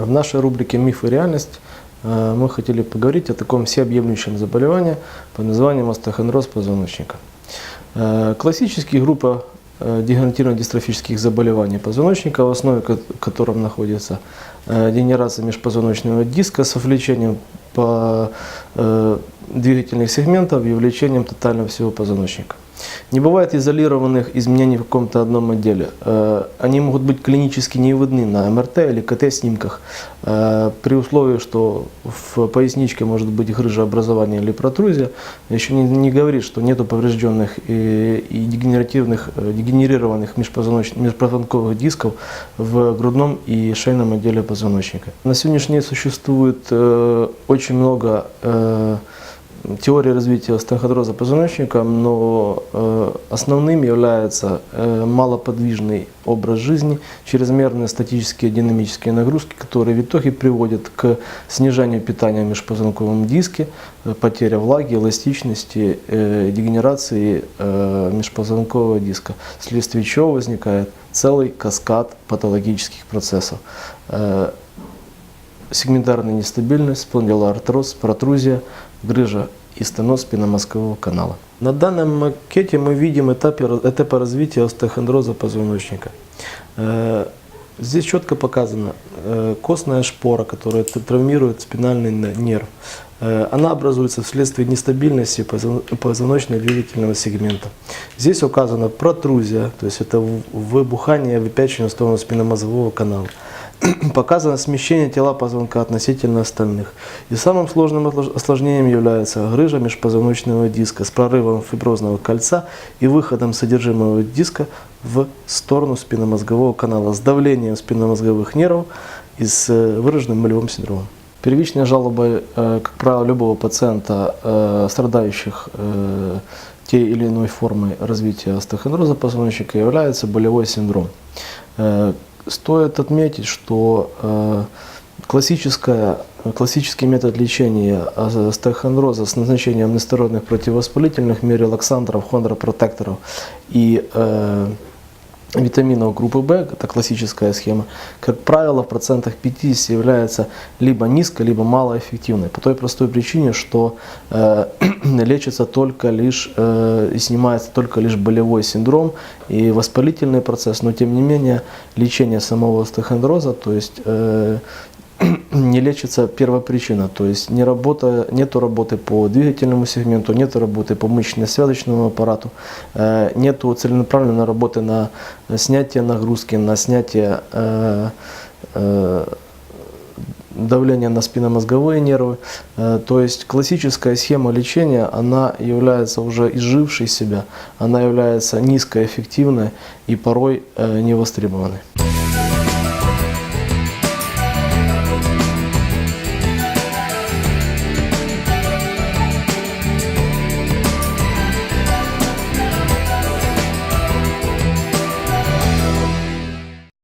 В нашей рубрике «Миф и реальность» э, мы хотели поговорить о таком всеобъемлющем заболевании под названием остеохондроз позвоночника. Э, Классические группы э, дегенеративно-дистрофических заболеваний позвоночника, в основе ко- котором находится дегенерация межпозвоночного диска с увлечением по двигательных сегментов и увлечением тотального всего позвоночника. Не бывает изолированных изменений в каком-то одном отделе. Э, Они могут быть клинически не видны на МРТ или КТ-снимках, э, при условии, что в поясничке может быть грыжеобразование или протрузия. Еще не, не говорит, что нет поврежденных и, и дегенеративных, э, дегенерированных межпозвоноч- межпозвонковых дисков в грудном и шейном отделе позвоночника. На сегодняшний день существует очень много теории развития остеохондроза позвоночника, но э, основным является э, малоподвижный образ жизни, чрезмерные статические динамические нагрузки, которые в итоге приводят к снижению питания в межпозвонковом диске, э, потеря влаги, эластичности, дегенерации межпозвонкового диска, вследствие чего возникает целый каскад патологических процессов. Сегментарная нестабильность, спондилоартроз, протрузия, грыжа и стеноз спинномозгового канала. На данном макете мы видим этапы, этапы развития остеохондроза позвоночника. Э, Здесь четко показана э, костная шпора, которая травмирует спинальный нерв. Э, Она образуется вследствие нестабильности позвон- позвоночно-двигательного сегмента. Здесь указана протрузия, то есть это выбухание, выпячивание в сторону спинномозгового канала. Показано смещение тела позвонка относительно остальных. И самым сложным осложнением является грыжа межпозвоночного диска с прорывом фиброзного кольца и выходом содержимого диска в сторону спинномозгового канала с давлением спинномозговых нервов и с э, выраженным болевым синдромом. Первичной жалобой, э, как правило, любого пациента, э, страдающих э, той или иной формой развития остеохондроза позвоночника, является болевой синдром. Стоит отметить, что классическая, классический метод лечения остеохондроза с назначением нестероидных противовоспалительных, мирелаксантеров, хондропротекторов и витаминов группы В, это классическая схема, как правило, в процентах 50 является либо низко, либо малоэффективной. По той простой причине, что э, лечится только лишь э, и снимается только лишь болевой синдром и воспалительный процесс, но тем не менее лечение самого остеохондроза, то есть э, не лечится первопричина, то есть не работа, нету работы по двигательному сегменту, нету работы по мышечно-связочному аппарату, э, нету целенаправленной работы на снятие нагрузки, на снятие э, э, давления на спинномозговые нервы. То есть классическая схема лечения, она является уже изжившей себя, она является низкоэффективной и порой невостребованной.